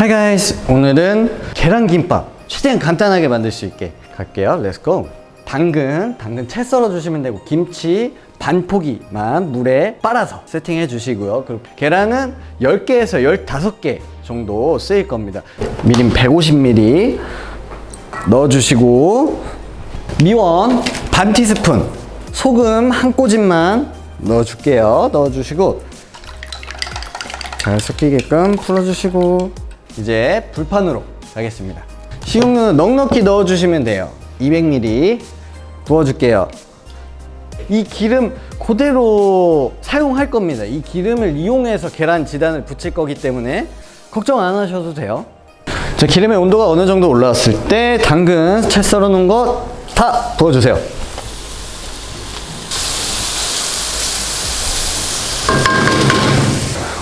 Hi guys. 오늘은 계란김밥 최대한 간단하게 만들 수 있게 갈게요. 렛츠고 당근 당근 채 썰어 주시면 되고 김치 반 포기만 물에 빨아서 세팅해 주시고요. 그리고 계란은 10개에서 15개 정도 쓰일 겁니다. 미림 150ml 넣어 주시고 미원 반 티스푼 소금 한 꼬집만 넣어 줄게요. 넣어 주시고 잘 섞이게끔 풀어주시고 이제 불판으로 가겠습니다. 식용유는 넉넉히 넣어주시면 돼요. 200ml 부어줄게요. 이 기름 그대로 사용할 겁니다. 이 기름을 이용해서 계란 지단을 붙일 거기 때문에 걱정 안 하셔도 돼요. 자 기름의 온도가 어느 정도 올라왔을 때 당근 채 썰어 놓은 거 다 부어주세요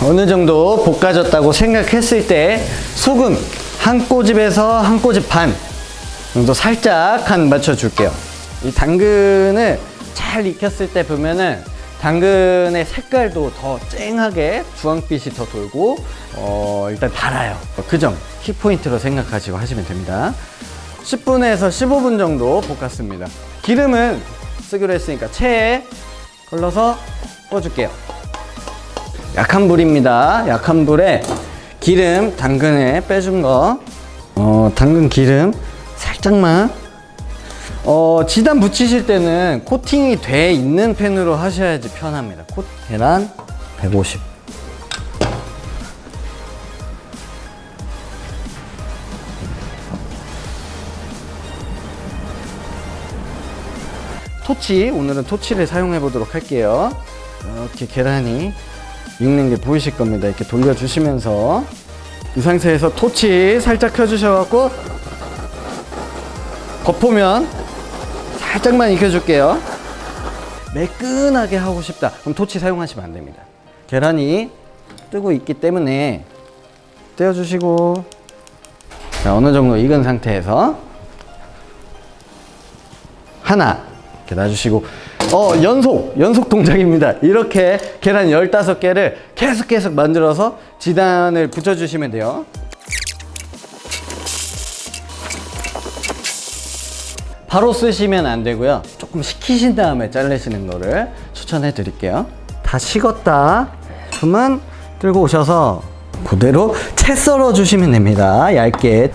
어느 정도 볶아졌다고 생각했을 때 소금 한 꼬집에서 한 꼬집 반 정도 살짝 간 맞춰 줄게요. 이 당근을 잘 익혔을 때 보면은 당근의 색깔도 더 쨍하게 주황빛이 더 돌고 어 일단 달아요. 그 점 키포인트로 생각하시고 하시면 됩니다. 10분에서 15분 정도 볶았습니다. 기름은 쓰기로 했으니까 체에 걸러서 꺼줄게요. 약한 불입니다. 약한 불에 기름 당근에 빼준 거, 어, 당근 기름 살짝만. 어, 지단 붙이실 때는 코팅이 돼 있는 팬으로 하셔야지 편합니다. 코, 계란 150. 토치, 오늘은 토치를 사용해 보도록 할게요. 이렇게 계란이 익는 게 보이실 겁니다. 이렇게 돌려주시면서 이 상태에서 토치 살짝 켜주셔갖고 겉보면 살짝만 익혀줄게요. 매끈하게 하고 싶다. 그럼 토치 사용하시면 안 됩니다. 계란이 뜨고 있기 때문에 떼어주시고 자, 어느 정도 익은 상태에서 하나 이렇게 놔주시고 어 연속 연속 동작입니다. 이렇게 계란 15개를 계속 계속 만들어서 지단을 붙여주시면 돼요. 바로 쓰시면 안 되고요. 조금 식히신 다음에 자르시는 거를 추천해 드릴게요. 다 식었다. 그러면 들고 오셔서 그대로 채 썰어 주시면 됩니다. 얇게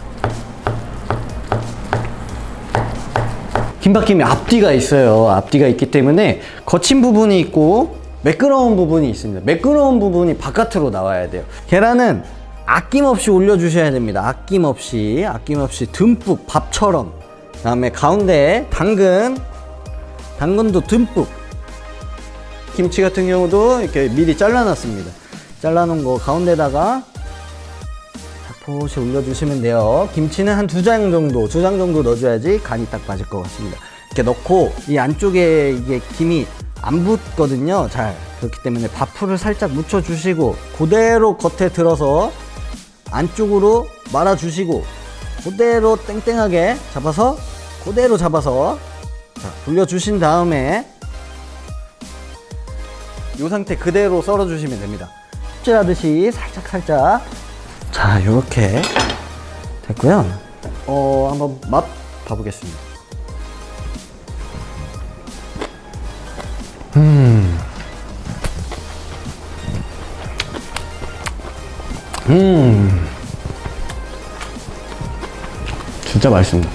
김밥김에 앞뒤가 있어요. 앞뒤가 있기 때문에 거친 부분이 있고 매끄러운 부분이 있습니다. 매끄러운 부분이 바깥으로 나와야 돼요. 계란은 아낌없이 올려주셔야 됩니다. 아낌없이, 아낌없이 듬뿍 밥처럼. 그 다음에 가운데 당근, 당근도 듬뿍. 김치 같은 경우도 이렇게 미리 잘라놨습니다. 잘라놓은 거 가운데다가 살포시 올려주시면 돼요. 김치는 한 두 장 정도, 두 장 정도 넣어줘야지 간이 딱 맞을 것 같습니다. 이렇게 넣고 이 안쪽에 이게 김이 안 붙거든요. 잘 그렇기 때문에 밥풀을 살짝 묻혀주시고 그대로 겉에 들어서 안쪽으로 말아주시고 그대로 땡땡하게 잡아서 그대로 잡아서 자, 돌려주신 다음에 이 상태 그대로 썰어주시면 됩니다. 흡질하듯이 살짝 살짝 자, 이렇게 됐고요. 어, 한번 맛 봐보겠습니다. 음. 음. 진짜 맛있습니다.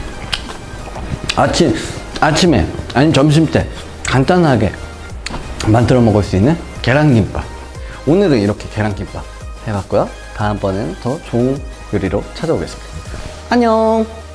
아침, 아침에, 아니면 점심 때 간단하게 만들어 먹을 수 있는 계란김밥. 오늘은 이렇게 계란김밥 해봤고요. 다음번엔 더 좋은 요리로 찾아오겠습니다. 안녕!